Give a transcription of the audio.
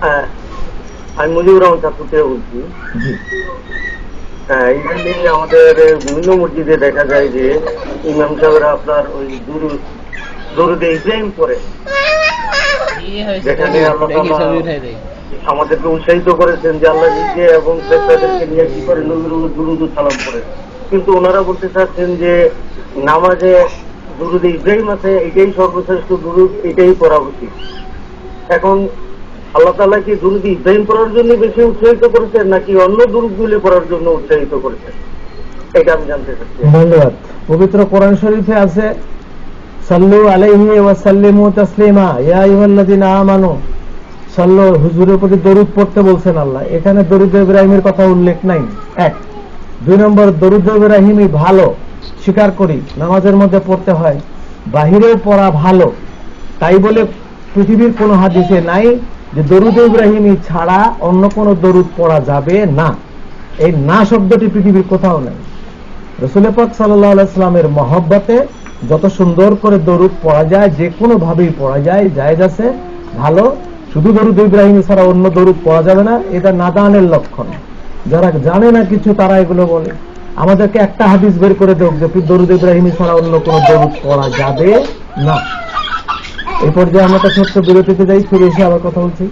হ্যাঁ, আমি মুজিবুর রহমান চাঁদপুর থেকে বলছি হ্যাঁ ইদানিং আমাদের বিভিন্ন মসজিদে দেখা যায় যে ইমাম সাহেবরা আপনার ওই দুরু দরুদে ইব্রাহিম করে যেখানে আমাদেরকে উৎসাহিত করেছেন যে আল্লাহ নিজে এবং শ্রেষ্ঠদেরকে নিয়ে কি করে নবীর দুরুদ সালাম করে কিন্তু ওনারা বলতে চাচ্ছেন যে নামাজে দুরুদে ইব্রাহিম আছে এটাই সর্বশ্রেষ্ঠ দুরুদ এটাই করা উচিত। এখন আল্লাহ তাআলা কি দুরুদ ইব্রাহিম পড়ার জন্য বেশি উৎসাহিত করেছেন, নাকি অন্য দুরুদগুলি পড়ার জন্য উৎসাহিত করেছেন? এটা আমি জানতে চাচ্ছি। ধন্যবাদ। পবিত্র কোরআন শরীফে আছে, সাল্লু আলাইহি ওয়া সাল্লিমু তাসলিমা, ইয়া আইয়ুহাল্লাযিনা আমানু। সাল্লু, হুজুরের প্রতি দরুদ পড়তে বলছেন আল্লাহ। এখানে দরুদ ইব্রাহিমের কথা উল্লেখ নাই। এক। দুই নম্বর, দরুদ ইব্রাহিমই ভালো, স্বীকার করি, নামাজের মধ্যে পড়তে হয়। বাহিরেও পড়া ভালো। তাই বলে পৃথিবীর কোনো হাদিসে নাই যে দরুদ ইব্রাহিমী ছাড়া অন্য কোনো দরুদ পড়া যাবে না। এই না শব্দটি পৃথিবীর কোথাও নাই। রসুল পাক সাল্লামের মহব্বতে যত সুন্দর করে দরুদ পড়া যায়, যে কোনো ভাবেই পড়া যায়, জায়েজ আছে, ভালো। শুধু দরুদ ইব্রাহিম ছাড়া অন্য দরুদ পড়া যাবে না, এটা নাদানের লক্ষণ। যারা জানে না কিছু, তারা এগুলো বলে। আমাদেরকে একটা হাদিস বের করে দেখ যে দরুদ ইব্রাহিম ছাড়া অন্য কোনো দরুদ পড়া যাবে না। এই যে আমরা একটা ছোট্ট বিরতিতে যাই ফিরে এসে আবার কথা বলছি।